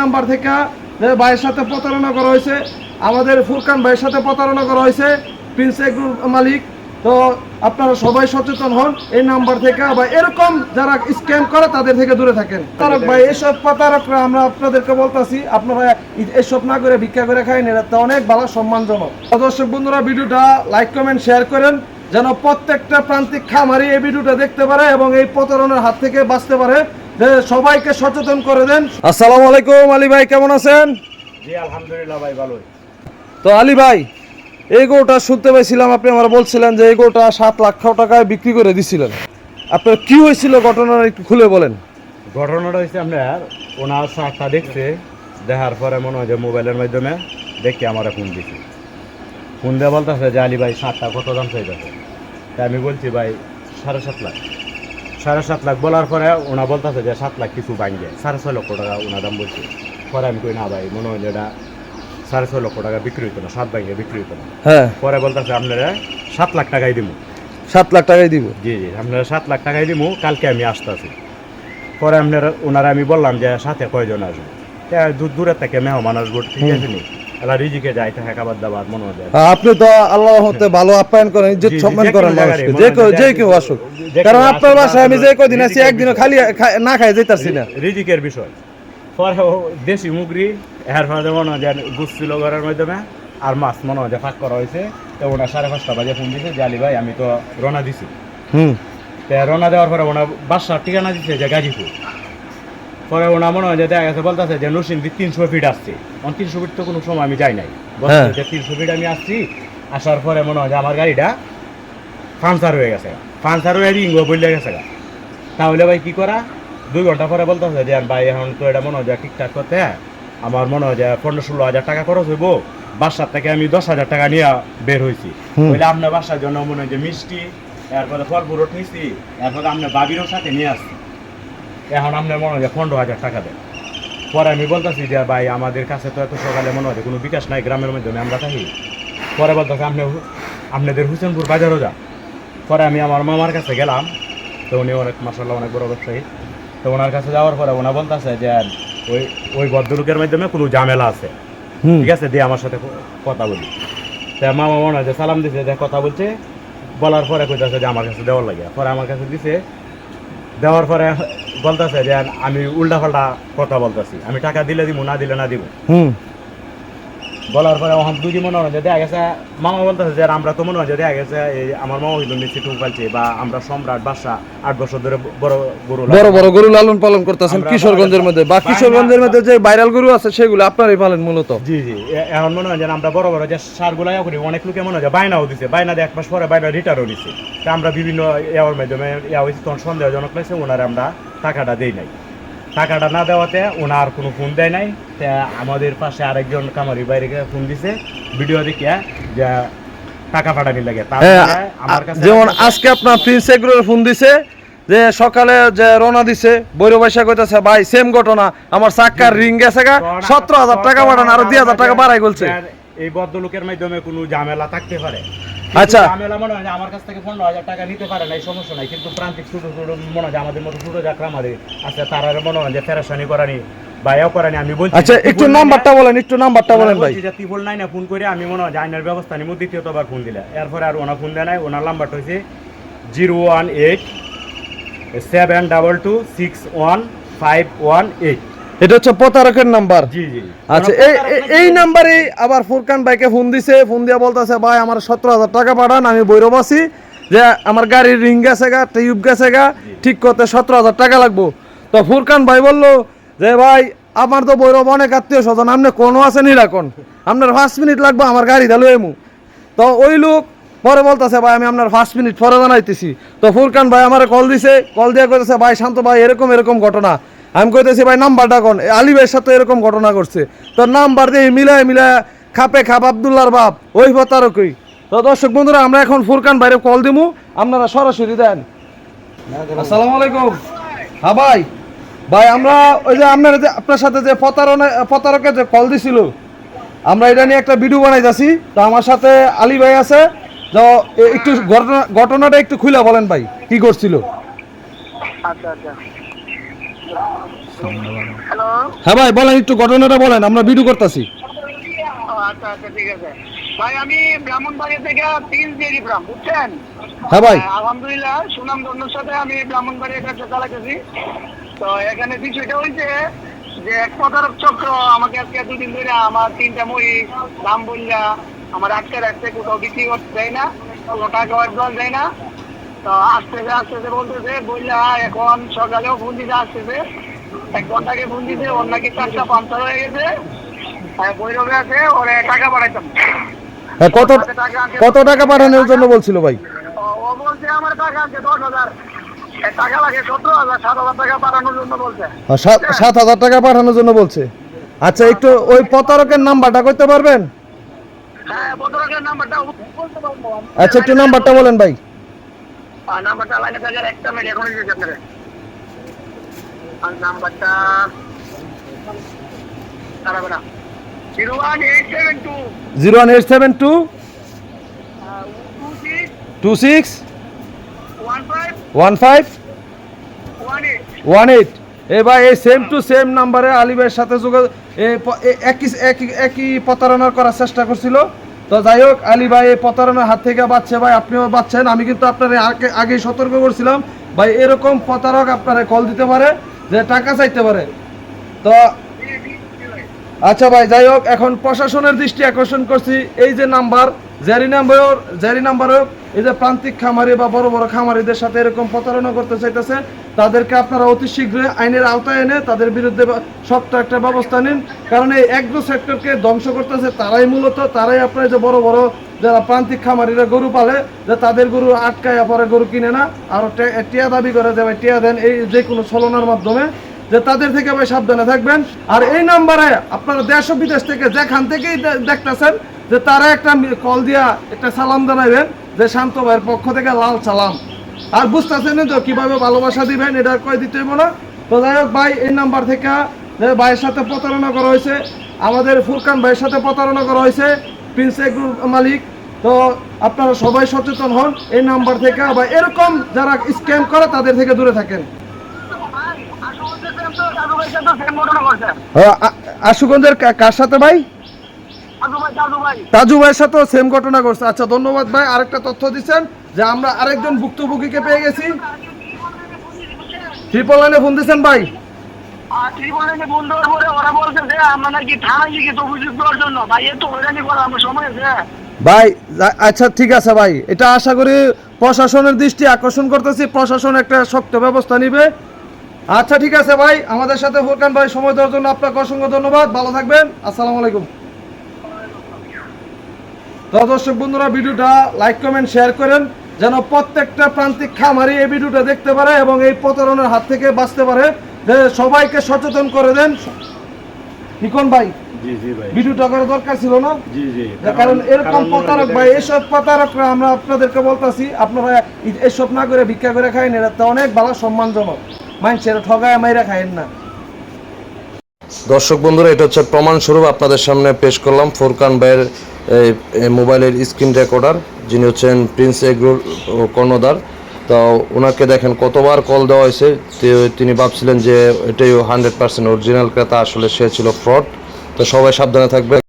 Number থেকে ভাইয়ের সাথে প্রতারণা করা হয়েছে। আমাদের ফুরকান ভাইয়ের সাথে প্রতারণা করা হয়েছে, প্রিন্স এগ্রুর মালিক। তো আপনারা সবাই সচেতন হন, এই নাম্বার থেকে। বা এরকম যারা স্ক্যাম করে, তাদের থেকে দূরে থাকেন। তারক ভাই, এসব প্রতারকরা, আমরা আপনাদেরকে বলতাছি, আপনারা এসব না করে ভিক্ষা করে খাইন এটা তো অনেক ভালো, সম্মানজনক। দর্শক বন্ধুরা, ভিডিওটা লাইক কমেন্ট শেয়ার করেন, যেন প্রত্যেকটা প্রান্তিক খামারি এই ভিডিওটা দেখতে পারে এবং এই প্রতারণার হাত থেকে বাঁচতে পারে। সবাইকে সচেতন করে দেন। আসসালামু আলাইকুম আলী ভাই কেমন আছেন? জি আলহামদুলিল্লাহ ভাই ভালোই। তো আলী ভাই এই গোটা শুনতে পাইছিলাম আপনি আমার বলছিলেন যে এই গোটা সাত লাখ টাকায় বিক্রি করে দিছিলেন। আপনার কি হয়েছিল ঘটনা একটু খুলে বলেন। ঘটনাটা হয়েছে আপনার ওনার শার্টটা দেখছে দেখার পরে মনে হয় যে মোবাইলের মাধ্যমে দেখি আমার ফোন দিছে। ফোন দিয়ে বলতেছে যে আলী ভাই শার্টটা কত দাম চাইতেছে? তাই আমি বলছি ভাই সাড়ে সাত লাখ। সাড়ে সাত লাখ বলার পরে ওনা বলতেছে যে সাত লাখ কিছু ভাঙবে। সাড়ে ছয় লক্ষ টাকা ওনার দাম বলছে। পরে আমি কই না ভাই মনে হয় এটা সাড়ে ছয় লক্ষ টাকা বিক্রি হইতো না সাত ভাঙে বিক্রি হইতো না। হ্যাঁ। পরে বলতেছে আপনারা সাত লাখ টাকাই দিব সাত লাখ টাকাই দিব? জি জি আপনারা সাত লাখ টাকাই দিব কালকে আমি আসতেছি। পরে আপনারা ওনারা আমি বললাম যে সাথে কয়জন আসব? দূর দূরের থেকে মেহমান আসব ঠিক আছে নি? এলা রিজিকে যাইতে হ্যাঁ খাবার দাবার মনে হয় আপনি তো আল্লাহ হতে ভালো আপ্যায়ন করেন ইজ্জত সম্মান করেন মানুষকে যে কেউ যে কেউ আসুক। কারণ আপনার বাসায় আমি যে কদিন আছি একদিনও খালি না খাই না। রিজিকের বিষয়। পরে দেশি মুগরি এর মনে হয় ঘরের মাধ্যমে আর মাছ মনে হয় ফাঁক করা হয়েছে তো ওনার সাড়ে পাঁচটা বাজে ফোন দিছে যে ভাই আমি তো রওনা দিছি। হুম। রওনা দেওয়ার পরে ওনার বাসার ঠিকানা দিচ্ছে যে গাজীপুর। পরে ওনা মনে হয় যে দেখা গেছে বলতেছে যে নরসিংদী তিনশো ফিট আসছে। আমার তিনশো ফিট তো কোনো সময় আমি যাই নাই। হ্যাঁ। যে তিনশো ফিট আমি আসছি আসার পরে মনে হয় যে আমার গাড়িটা পাঞ্চার হয়ে গেছে। পাঞ্চার হয়ে রিঙ্গো বললে গেছে গা। তাহলে ভাই কি করা? দুই ঘণ্টা পরে বলতেছে যে ভাই এখন তো এটা মনে হয় যে ঠিকঠাক করতে আমার মনে হয় যে পনেরো ষোলো হাজার টাকা খরচ হইব। বাসার থেকে আমি দশ হাজার টাকা নিয়ে বের হয়েছি। বলে আপনার বাসার জন্য মনে হয় যে মিষ্টি এরপরে ফল ফুরট নিচ্ছি এরপরে আপনার বাবিরও সাথে নিয়ে আসছি। এখন আপনার মনে হয় যে পনেরো হাজার টাকা দেয় পরে আমি বলতেছি যে ভাই আমাদের কাছে তো এত সকালে মনে হয় কোনো বিকাশ নাই গ্রামের মাধ্যমে আমরা থাকি। পরে বলতেছে আপনি আপনাদের হুসেনপুর বাজারও যান। পরে আমি আমার মামার কাছে গেলাম তো উনি অনেক মাসাল্লাহ অনেক বড় ব্যবসায়ী। তো ওনার কাছে যাওয়ার পরে ওনা বলতেছে যে ওই ওই ভদ্রলোকের মাধ্যমে কোনো ঝামেলা আছে। হুম। ঠিক আছে দিয়ে আমার সাথে কথা বলি। তা মামা মনে হয় যে সালাম দিছে যে কথা বলছে। বলার পরে কইতাছে যে আমার কাছে দেওয়ার লাগে। পরে আমার কাছে দিছে। দেওয়ার পরে বলতেছে যে আমি উল্টা পাল্টা কথা বলতেছি। আমি টাকা দিলে দিব না দিলে না দিব হুম। বলার পরে ওখান দুই মনে হয় যে দেখা গেছে মামা বলতেছে যে আমরা তো মনে হয় যে দেখা গেছে এই আমার মামা হইল নিচে টুক পালছে বা আমরা সম্রাট বাসা আট বছর ধরে বড় গরু বড় বড় গরু লালন পালন করতেছেন কিশোরগঞ্জের মধ্যে। বা কিশোরগঞ্জের মধ্যে যে ভাইরাল গরু আছে সেগুলো আপনারই পালেন মূলত? জি জি। এখন মনে হয় যে আমরা বড় বড় যে সারগুলা ইয়া করি অনেক লোকে মনে হয় যে বায়নাও দিছে। বায়না দিয়ে এক মাস পরে বায়না রিটার্নও দিছে তা আমরা বিভিন্ন ইয়ার মাধ্যমে ইয়া হয়েছে তখন সন্দেহজনক লাগছে ওনার আমরা টাকাটা দেই নাই। টাকাটা না দেওয়াতে ওনার কোনো ফোন দেয় নাই। আমাদের পাশে আরেকজন কামারি বাইরে ফোন দিছে ভিডিও দেখিয়া যে টাকা পাঠানি লাগে। হ্যাঁ, যেমন আজকে আপনার প্রিন্স এগ্রোর ফোন দিছে যে সকালে যে রওনা দিছে বৈর বৈশাখ কইতাছে ভাই সেম ঘটনা আমার চাক্কার রিং গেছে গা সতেরো হাজার টাকা পাঠান আরও দুই হাজার টাকা বাড়াই বলছে এই ভদ্রলোকের মাধ্যমে কোনো ঝামেলা থাকতে পারে। আচ্ছা। ঝামেলা মনে হয় আমার কাছ থেকে পনেরো হাজার টাকা নিতে পারে না এই সমস্যা নাই। কিন্তু প্রান্তিক ছোট ছোট মনে হয় আমাদের মতো ছোট যাত্রা আমাদের আছে। তারা মনে হয় যে ফেরাসানি করানি এও করানি আমি বলছি আচ্ছা একটু নাম্বারটা বলেন একটু নাম্বারটা বলেন ভাই। যে ত্রিপল নাইনে ফোন করে আমি মনে হয় আইনের ব্যবস্থা নিব দ্বিতীয়তবার ফোন দিলে। এরপরে আর ওনা ফোন দেয় নাই ওনার নাম্বারটা হয়েছে zero one eight seven double two six one five one eight. এটা হচ্ছে প্রতারকের নাম্বার। আচ্ছা এই এই- নাম্বারে আবার ফুরকান ভাইকে ফোন দিছে ফোন দিয়া বলতেছে ভাই আমার সতেরো হাজার টাকা পাঠান আমি বৈরব আছি। যে আমার গাড়ির রিং গেছে গা টিউব গেছে গা ঠিক করতে সতেরো হাজার টাকা লাগবো। তো ফুরকান ভাই বলল যে ভাই আমার তো বৈরব অনেক আত্মীয় স্বজন আপনি কোনো আছে নিরাকন আপনার পাঁচ মিনিট লাগবে আমার গাড়ি দালো এমু। তো ওই লোক পরে বলতেছে ভাই আমি আপনার পাঁচ মিনিট পরে জানাইতেছি। তো ফুরকান ভাই আমার কল দিছে কল দিয়ে কইতেছে ভাই শান্ত ভাই এরকম এরকম ঘটনা। আমি কইতেছি ভাই নাম্বারটা কোন? এ, আলী ভাইয়ের সাথে এরকম ঘটনা করছে তো নাম্বার দিয়ে মিলায় মিলায় খাপে খাপ আবদুল্লার বাপ ওই প্রতারকই। তো দর্শক বন্ধুরা আমরা এখন ফুরকান বাইরে কল দিমু। আপনারা সরাসরি দেন। আসসালামু আলাইকুম। হ্যাঁ ভাই। ভাই আমরা ওই যে আপনার যে আপনার সাথে যে প্রতারণা প্রতারকের যে কল দিছিল আমরা এটা নিয়ে একটা ভিডিও বানাইতেছি। তো আমার সাথে আলী ভাই আছে। তো একটু ঘটনা ঘটনাটা একটু খুলে বলেন ভাই কি করছিল? আচ্ছা আচ্ছা। হ্যাঁ ভাই বলেন একটু ঘটনাটা বলেন আমরা ভিডিও করতেছি। আচ্ছা আচ্ছা ঠিক আছে। ভাই আমি থেকে বুঝছেন? হ্যাঁ ভাই। হ্যাঁ, আলহামদুলিল্লাহ সুনাম ধন্যর সাথে আমি ব্রাহ্মণবাড়ি ব্যবসা চালাতেছি। তো এখানে বিষয়টা হয়েছে যে এক প্রতারক চক্র আমাকে আজকে দুদিন ধরে আমার তিনটা দাম বললা আমার আটকে রাখছে কোথাও বিক্রি করতে দেয় না কোনো টাকা জল দেয় না। তো আসতেছে আসতেছে বলতেছে বললা এখন সকালেও ফোন দিতে আসতেছে। এক ঘন্টাকে ফোন দিতে ওর নাকি চারটা পাঞ্চার হয়ে গেছে। হ্যাঁ বৈরবে আছে ওরে টাকা পাঠাইতাম। হ্যাঁ কত কত টাকা পাঠানোর জন্য বলছিল ভাই? ও বলছে আমার টাকা আছে দশ হাজার। টাকা লাগে সতেরো হাজার সাত হাজার টাকা পাঠানোর জন্য বলছে। আর সাত হাজার টাকা পাঠানোর জন্য বলছে? আচ্ছা একটু ওই প্রতারকের নাম্বারটা করতে পারবেন? হ্যাঁ ভদ্রলোকের নাম্বারটা আচ্ছা একটু নাম্বারটা বলেন ভাই। আর নাম্বারটা লাইনে থাকার একটা মিনিট এখনই দিয়েছি আপনাকে আর নাম্বারটা দাঁড়াবে না। Zero one eight seven two. Zero one eight seven two. Two six. One five. One eight. One eight. এ ভাই এই সেম টু সেম নাম্বারে আলিবের সাথে যোগাযোগ একই একই একই প্রতারণা করার চেষ্টা করছিল। তো যাই হোক, আলী ভাই, এই প্রতারণার হাত থেকে বাঁচছে ভাই, আপনিও বাঁচছেন। আমি কিন্তু আপনার আগে, আগেই সতর্ক করছিলাম। ভাই, এরকম প্রতারক আপনারা কল দিতে পারে, যে টাকা চাইতে পারে। তো আচ্ছা ভাই, যাই হোক, এখন প্রশাসনের দৃষ্টি আকর্ষণ করছি। এই যে নাম্বার জারি নাম্বার জারি নাম্বার এই যে প্রান্তিক খামারি বা বড় বড় খামারিদের সাথে এরকম প্রতারণা করতে চাইতেছে, তাদেরকে আপনারা অতি শীঘ্রই আইনের আওতায় এনে তাদের বিরুদ্ধে শক্ত একটা ব্যবস্থা নিন। কারণ এই এগ্রো সেক্টরকে ধ্বংস করতেছে তারাই মূলত, তারাই আপনার যে বড় বড় যারা প্রান্তিক খামারিরা গরু পালে, যে তাদের গরু আটকায় পরে গরু কিনে না, আর টিয়া দাবি করে যে ভাই টিয়া দেন এই যে কোনো ছলনার মাধ্যমে, যে তাদের থেকে ভাই সাবধানে থাকবেন। আর এই নাম্বারে আপনারা দেশ ও বিদেশ থেকে যেখান থেকেই দেখতেছেন যে তারা একটা কল দিয়া একটা সালাম জানাইবেন যে শান্ত ভাইয়ের পক্ষ থেকে লাল সালাম। আর বুঝতেছেন তো কীভাবে ভালোবাসা দিবেন এটা কয়ে দিতে হইব না? তো যাই হোক ভাই এই নাম্বার থেকে ভাইয়ের সাথে প্রতারণা করা হয়েছে আমাদের ফুরকান ভাইয়ের সাথে প্রতারণা করা হয়েছে প্রিন্স এগ্রুর মালিক। তো আপনারা সবাই সচেতন হন এই নাম্বার থেকে বা এরকম যারা স্ক্যাম করে তাদের থেকে দূরে থাকেন। আশুগঞ্জের কার সাথে ভাই? তাজু ভাইয়ের সাথেও সেম ঘটনা ঘটছে। আচ্ছা ধন্যবাদ ভাই। আরেকটা তথ্য দিচ্ছেন যে আমরা আরেকজন ভুক্তভোগীকে পেয়ে গেছি। ট্রিপল লাইনে ফোন দিচ্ছেন ভাই? ভাই আচ্ছা ঠিক আছে ভাই। এটা আশা করি প্রশাসনের দৃষ্টি আকর্ষণ করতেছি। প্রশাসন একটা শক্ত ব্যবস্থা নিবে। আচ্ছা ঠিক আছে ভাই। আমাদের সাথে ফুরকান ভাই সময় দেওয়ার জন্য আপনাকে অসংখ্য ধন্যবাদ। ভালো থাকবেন। আসসালামু আলাইকুম। তো দর্শক বন্ধুরা ভিডিওটা লাইক কমেন্ট শেয়ার করেন যেন প্রত্যেকটা প্রান্তিক খামারি এই ভিডিওটা দেখতে পারে এবং এই প্রতারণার হাত থেকে বাঁচতে পারে। সবাইকে সচেতন করে দেন। নিকন ভাই জি জি ভাই। ভিডিওটা করার দরকার ছিল না? জি জি। যে কারণ এরকম প্রতারক ভাই এসব প্রতারকরা আমরা আপনাদেরকে বলতাছি আপনারা এসব না করে ভিক্ষা করে খাইন এটা তো অনেক ভালো সম্মানজনক। মানুষের ঠগায় মাইরা খাইন না। দর্শক বন্ধুরা এটা হচ্ছে প্রমাণস্বরূপ আপনাদের সামনে পেশ করলাম। ফোরকান ভাইয়ের মোবাইলের স্ক্রিন রেকর্ডার যিনি হচ্ছেন প্রিন্স এগ্রোর কর্ণধার, তা ওনাকে দেখেন, কতবার কল দেওয়া হয়েছে তিনি ভাবছিলেন যে এটাই হান্ড্রেড পার্সেন্ট অরিজিনাল ক্রেতা, আসলে সে ছিল ফ্রড তো সবাই সাবধানে থাকবে।